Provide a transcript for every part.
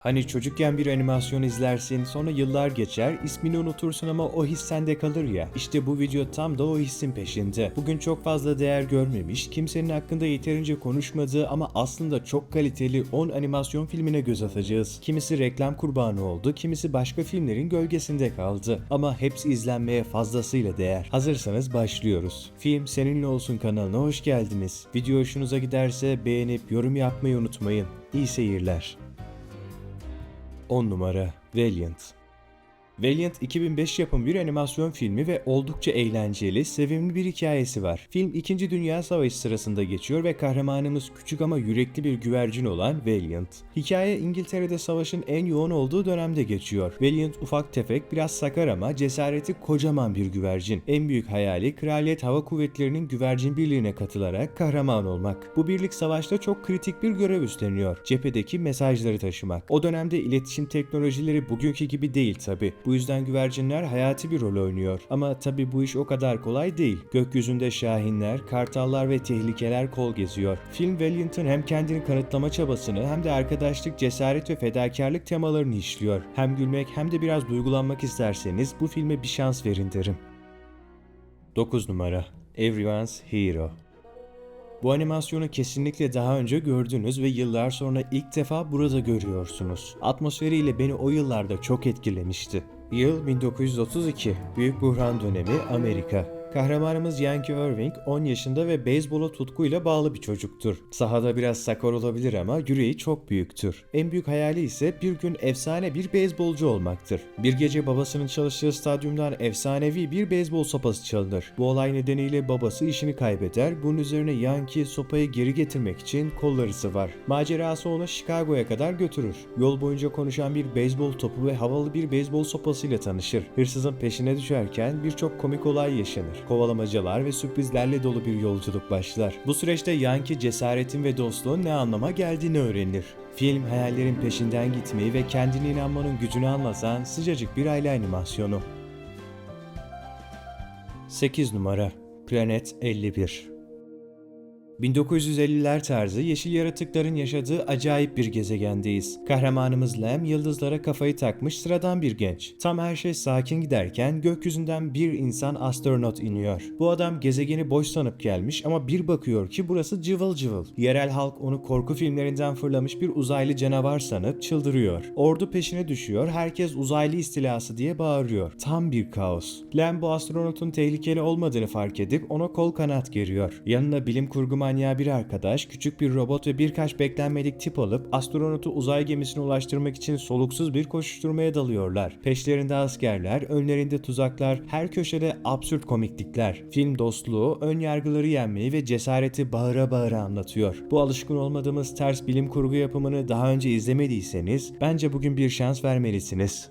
Hani çocukken bir animasyon izlersin, sonra yıllar geçer, ismini unutursun ama o his sende kalır ya. İşte bu video tam da o hissin peşinde. Bugün çok fazla değer görmemiş, kimsenin hakkında yeterince konuşmadığı ama aslında çok kaliteli 10 animasyon filmine göz atacağız. Kimisi reklam kurbanı oldu, kimisi başka filmlerin gölgesinde kaldı. Ama hepsi izlenmeye fazlasıyla değer. Hazırsanız başlıyoruz. Film Seninle Olsun kanalına hoş geldiniz. Video hoşunuza giderse beğenip yorum yapmayı unutmayın. İyi seyirler. 10 numara Valiant Valiant 2005 yapım bir animasyon filmi ve oldukça eğlenceli, sevimli bir hikayesi var. Film 2. Dünya Savaşı sırasında geçiyor ve kahramanımız küçük ama yürekli bir güvercin olan Valiant. Hikaye İngiltere'de savaşın en yoğun olduğu dönemde geçiyor. Valiant ufak tefek, biraz sakar ama cesareti kocaman bir güvercin. En büyük hayali Kraliyet Hava Kuvvetleri'nin güvercin birliğine katılarak kahraman olmak. Bu birlik savaşta çok kritik bir görev üstleniyor. Cephedeki mesajları taşımak. O dönemde iletişim teknolojileri bugünkü gibi değil tabi. Bu yüzden güvercinler hayati bir rol oynuyor. Ama tabi bu iş o kadar kolay değil. Gökyüzünde şahinler, kartallar ve tehlikeler kol geziyor. Film Valiant'ın hem kendini kanıtlama çabasını hem de arkadaşlık, cesaret ve fedakarlık temalarını işliyor. Hem gülmek hem de biraz duygulanmak isterseniz bu filme bir şans verin derim. 9 numara Everyone's Hero bu animasyonu kesinlikle daha önce gördünüz ve yıllar sonra ilk defa burada görüyorsunuz. Atmosferiyle beni o yıllarda çok etkilemişti. Yıl 1932. Büyük buhran dönemi Amerika. Kahramanımız Yankee Irving 10 yaşında ve beyzbola tutkuyla bağlı bir çocuktur. Sahada biraz sakar olabilir ama yüreği çok büyüktür. En büyük hayali ise bir gün efsane bir beyzbolcu olmaktır. Bir gece babasının çalıştığı stadyumdan efsanevi bir beyzbol sopası çalınır. Bu olay nedeniyle babası işini kaybeder. Bunun üzerine Yankee sopayı geri getirmek için kolları sıvar. Macerası onu Chicago'ya kadar götürür. Yol boyunca konuşan bir beyzbol topu ve havalı bir beyzbol sopasıyla tanışır. Hırsızın peşine düşerken birçok komik olay yaşanır kovalamacalar ve sürprizlerle dolu bir yolculuk başlar. Bu süreçte Yankee cesaretin ve dostluğun ne anlama geldiğini öğrenir. Film hayallerin peşinden gitmeyi ve kendine inanmanın gücünü anlatan sıcacık bir aile animasyonu. 8 numara Planet 51 1950'ler tarzı yeşil yaratıkların yaşadığı acayip bir gezegendeyiz. Kahramanımız Lem yıldızlara kafayı takmış sıradan bir genç. Tam her şey sakin giderken gökyüzünden bir insan astronot iniyor. Bu adam gezegeni boş sanıp gelmiş ama bir bakıyor ki burası cıvıl cıvıl. Yerel halk onu korku filmlerinden fırlamış bir uzaylı canavar sanıp çıldırıyor. Ordu peşine düşüyor, herkes uzaylı istilası diye bağırıyor. Tam bir kaos. Lem bu astronotun tehlikeli olmadığını fark edip ona kol kanat geriyor. Yanına bilim kurgu manyağı bir arkadaş, küçük bir robot ve birkaç beklenmedik tip alıp astronotu uzay gemisine ulaştırmak için soluksuz bir koşuşturmaya dalıyorlar. Peşlerinde askerler, önlerinde tuzaklar, her köşede absürt komiklikler. Film dostluğu, ön yargıları yenmeyi ve cesareti bağıra bağıra anlatıyor. Bu alışkın olmadığımız ters bilim kurgu yapımını daha önce izlemediyseniz bence bugün bir şans vermelisiniz.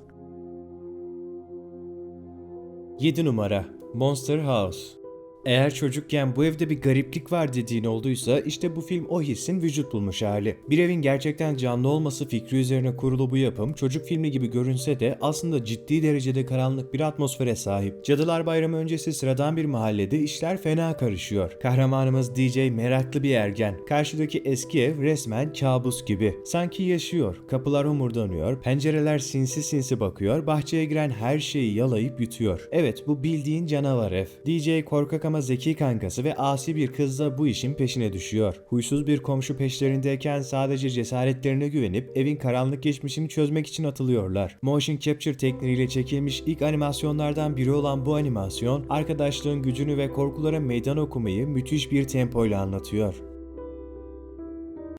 7 numara Monster House eğer çocukken bu evde bir gariplik var dediğin olduysa işte bu film o hissin vücut bulmuş hali. Bir evin gerçekten canlı olması fikri üzerine kurulu bu yapım çocuk filmi gibi görünse de aslında ciddi derecede karanlık bir atmosfere sahip. Cadılar Bayramı öncesi sıradan bir mahallede işler fena karışıyor. Kahramanımız DJ meraklı bir ergen. Karşıdaki eski ev resmen kabus gibi. Sanki yaşıyor. Kapılar homurdanıyor, pencereler sinsi sinsi bakıyor, bahçeye giren her şeyi yalayıp yutuyor. Evet bu bildiğin canavar ev. DJ korkak ama zeki kankası ve asi bir kız da bu işin peşine düşüyor. Huysuz bir komşu peşlerindeyken sadece cesaretlerine güvenip evin karanlık geçmişini çözmek için atılıyorlar. Motion capture tekniğiyle çekilmiş ilk animasyonlardan biri olan bu animasyon, arkadaşlığın gücünü ve korkulara meydan okumayı müthiş bir tempoyla anlatıyor.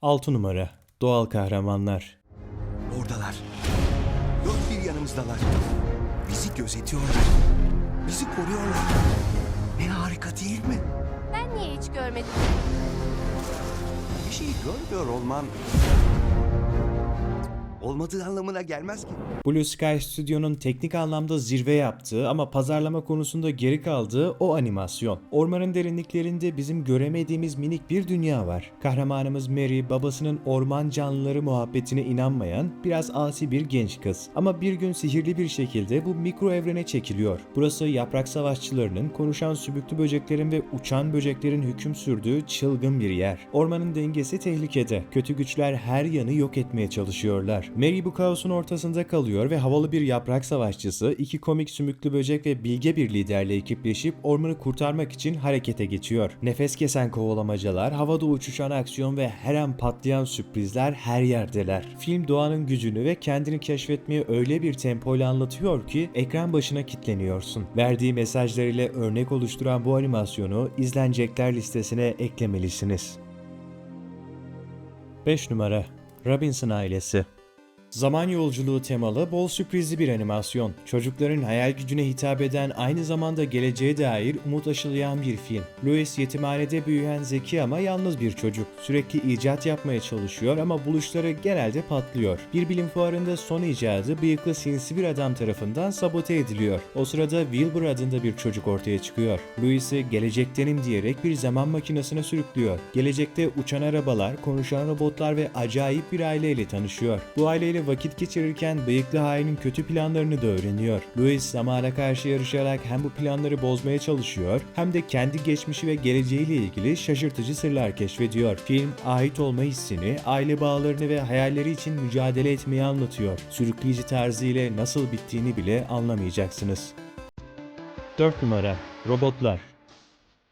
6 numara Doğal kahramanlar Oradalar. Dört bir yanımızdalar. Bizi gözetiyorlar. Bizi koruyorlar. Harika değil mi? Ben niye hiç görmedim? Bir şeyi görmüyor olman... Olmadığı anlamına gelmez ki. Blue Sky Studio'nun teknik anlamda zirve yaptığı ama pazarlama konusunda geri kaldığı o animasyon. Ormanın derinliklerinde bizim göremediğimiz minik bir dünya var. Kahramanımız Mary babasının orman canlıları muhabbetine inanmayan biraz asi bir genç kız. Ama bir gün sihirli bir şekilde bu mikro evrene çekiliyor. Burası yaprak savaşçılarının, konuşan sübüklü böceklerin ve uçan böceklerin hüküm sürdüğü çılgın bir yer. Ormanın dengesi tehlikede. Kötü güçler her yanı yok etmeye çalışıyorlar. Mary bu kaosun ortasında kalıyor ve havalı bir yaprak savaşçısı, iki komik sümüklü böcek ve bilge bir liderle ekipleşip ormanı kurtarmak için harekete geçiyor. Nefes kesen kovalamacalar, havada uçuşan aksiyon ve her an patlayan sürprizler her yerdeler. Film doğanın gücünü ve kendini keşfetmeyi öyle bir tempoyla anlatıyor ki ekran başına kilitleniyorsun. Verdiği mesajlarıyla örnek oluşturan bu animasyonu izlenecekler listesine eklemelisiniz. 5 numara Robinson ailesi Zaman yolculuğu temalı bol sürprizli bir animasyon. Çocukların hayal gücüne hitap eden aynı zamanda geleceğe dair umut aşılayan bir film. Louis yetimhanede büyüyen zeki ama yalnız bir çocuk. Sürekli icat yapmaya çalışıyor ama buluşları genelde patlıyor. Bir bilim fuarında son icadı bıyıklı sinsi bir adam tarafından sabote ediliyor. O sırada Wilbur adında bir çocuk ortaya çıkıyor. Louis'i gelecektenim diyerek bir zaman makinesine sürüklüyor. Gelecekte uçan arabalar, konuşan robotlar ve acayip bir aileyle tanışıyor. Bu aileyle vakit geçirirken bıyıklı hainin kötü planlarını da öğreniyor. Louis zamana karşı yarışarak hem bu planları bozmaya çalışıyor hem de kendi geçmişi ve geleceğiyle ilgili şaşırtıcı sırlar keşfediyor. Film ait olma hissini, aile bağlarını ve hayalleri için mücadele etmeyi anlatıyor. Sürükleyici tarzı ile nasıl bittiğini bile anlamayacaksınız. 4 numara Robotlar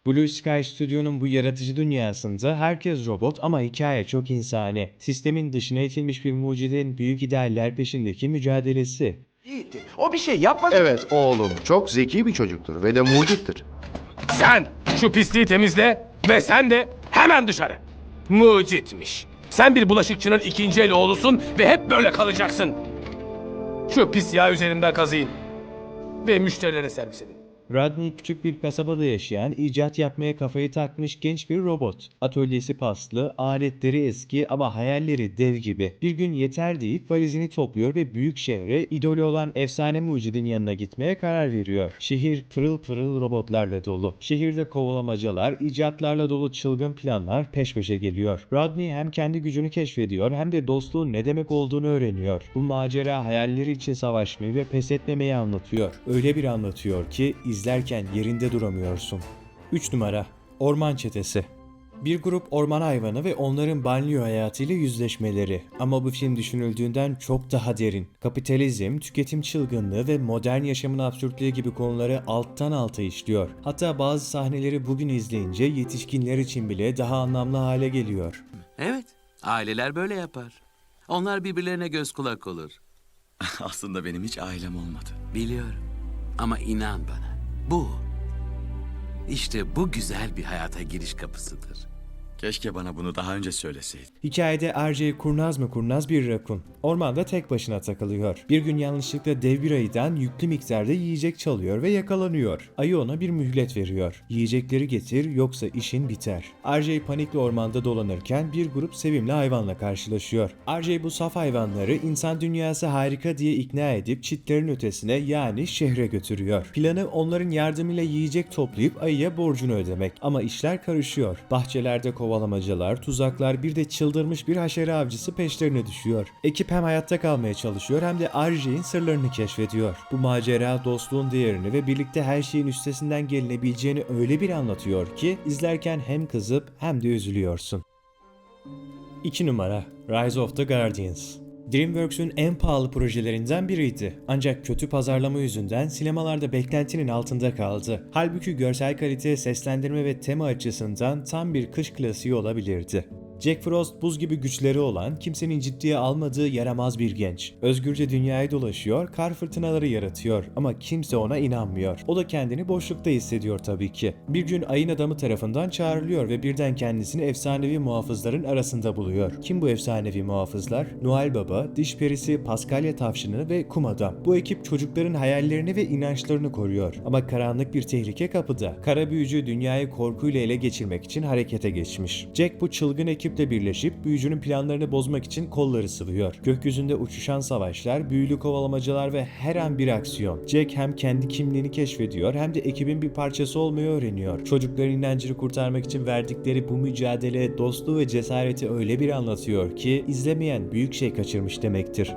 Blue Sky Studio'nun bu yaratıcı dünyasında herkes robot ama hikaye çok insani. Sistemin dışına itilmiş bir mucidenin büyük idealler peşindeki mücadelesi. Yiğit'i. O bir şey yapmadı. Evet oğlum çok zeki bir çocuktur ve de mucittir. Sen şu pisliği temizle ve sen de hemen dışarı. Mucitmiş. Sen bir bulaşıkçının ikinci el oğlusun ve hep böyle kalacaksın. Şu pis yağ üzerimden kazıyın. Ve müşterilere servis edin. Rodney küçük bir kasabada yaşayan, icat yapmaya kafayı takmış genç bir robot. Atölyesi paslı, aletleri eski ama hayalleri dev gibi. Bir gün yeter deyip valizini topluyor ve büyük şehre idolü olan efsane mucidin yanına gitmeye karar veriyor. Şehir pırıl pırıl robotlarla dolu. Şehirde kovalamacalar, icatlarla dolu çılgın planlar peş peşe geliyor. Rodney hem kendi gücünü keşfediyor hem de dostluğun ne demek olduğunu öğreniyor. Bu macera hayalleri için savaşmayı ve pes etmemeyi anlatıyor. Öyle bir anlatıyor ki izlerken yerinde duramıyorsun. 3 numara Orman Çetesi bir grup orman hayvanı ve onların banliyö hayatıyla yüzleşmeleri. Ama bu film düşünüldüğünden çok daha derin. Kapitalizm, tüketim çılgınlığı ve modern yaşamın absürtlüğü gibi konuları alttan alta işliyor. Hatta bazı sahneleri bugün izleyince yetişkinler için bile daha anlamlı hale geliyor. Evet, aileler böyle yapar. Onlar birbirlerine göz kulak olur. Aslında benim hiç ailem olmadı. Biliyorum. Ama inan bana, bu işte bu güzel bir hayata giriş kapısıdır. Keşke bana bunu daha önce söyleseydin. Hikayede RJ kurnaz mı kurnaz bir rakun. Ormanda tek başına takılıyor. Bir gün yanlışlıkla dev bir ayıdan yüklü miktarda yiyecek çalıyor ve yakalanıyor. Ayı ona bir mühlet veriyor. Yiyecekleri getir yoksa işin biter. RJ panikle ormanda dolanırken bir grup sevimli hayvanla karşılaşıyor. RJ bu saf hayvanları insan dünyası harika diye ikna edip çitlerin ötesine yani şehre götürüyor. Planı onların yardımıyla yiyecek toplayıp ayıya borcunu ödemek. Ama işler karışıyor. Bahçelerde kovalamacalar, tuzaklar bir de çıldırmış bir haşere avcısı peşlerine düşüyor. Ekip hem hayatta kalmaya çalışıyor hem de RJ'in sırlarını keşfediyor. Bu macera dostluğun değerini ve birlikte her şeyin üstesinden gelinebileceğini öyle bir anlatıyor ki izlerken hem kızıp hem de üzülüyorsun. 2 numara Rise of the Guardians DreamWorks'ün en pahalı projelerinden biriydi. Ancak kötü pazarlama yüzünden sinemalarda beklentinin altında kaldı. Halbuki görsel kalite, seslendirme ve tema açısından tam bir kış klasiği olabilirdi. Jack Frost buz gibi güçleri olan, kimsenin ciddiye almadığı yaramaz bir genç. Özgürce dünyayı dolaşıyor, kar fırtınaları yaratıyor ama kimse ona inanmıyor. O da kendini boşlukta hissediyor tabii ki. Bir gün ayın adamı tarafından çağrılıyor ve birden kendisini efsanevi muhafızların arasında buluyor. Kim bu efsanevi muhafızlar? Noel Baba, Diş Perisi, Paskalya Tavşanı ve Kum Adam. Bu ekip çocukların hayallerini ve inançlarını koruyor. Ama karanlık bir tehlike kapıda. Kara büyücü dünyayı korkuyla ele geçirmek için harekete geçmiş. Jack bu çılgın ekiple birleşip büyücünün planlarını bozmak için kolları sıvıyor. Gökyüzünde uçuşan savaşlar, büyülü kovalamacalar ve her an bir aksiyon. Jack hem kendi kimliğini keşfediyor hem de ekibin bir parçası olmayı öğreniyor. Çocukların inancını kurtarmak için verdikleri bu mücadele, dostluğu ve cesareti öyle bir anlatıyor ki izlemeyen büyük şey kaçırmış demektir.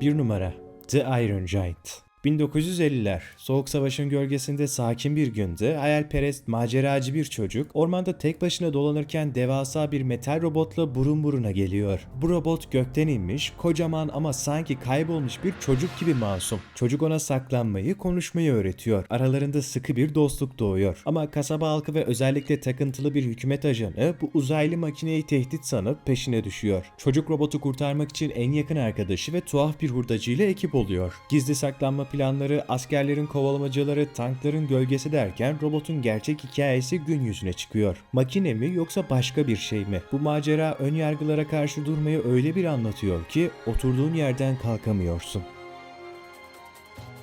1 numara The Iron Giant 1950'ler. Soğuk Savaş'ın gölgesinde sakin bir günde hayalperest, maceracı bir çocuk ormanda tek başına dolanırken devasa bir metal robotla burun buruna geliyor. Bu robot gökten inmiş, kocaman ama sanki kaybolmuş bir çocuk gibi masum. Çocuk ona saklanmayı, konuşmayı öğretiyor. Aralarında sıkı bir dostluk doğuyor. Ama kasaba halkı ve özellikle takıntılı bir hükümet ajanı bu uzaylı makineyi tehdit sanıp peşine düşüyor. Çocuk robotu kurtarmak için en yakın arkadaşı ve tuhaf bir hurdacıyla ekip oluyor. Gizli saklanma planları, askerlerin kovalamacaları, tankların gölgesi derken robotun gerçek hikayesi gün yüzüne çıkıyor. Makine mi yoksa başka bir şey mi? Bu macera ön yargılara karşı durmayı öyle bir anlatıyor ki oturduğun yerden kalkamıyorsun.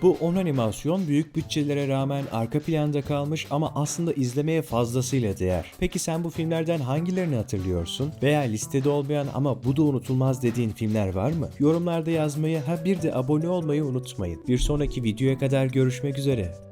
Bu 10 animasyon büyük bütçelere rağmen arka planda kalmış ama aslında izlemeye fazlasıyla değer. Peki sen bu filmlerden hangilerini hatırlıyorsun? Veya listede olmayan ama bu da unutulmaz dediğin filmler var mı? Yorumlarda yazmayı ha bir de abone olmayı unutmayın. Bir sonraki videoya kadar görüşmek üzere.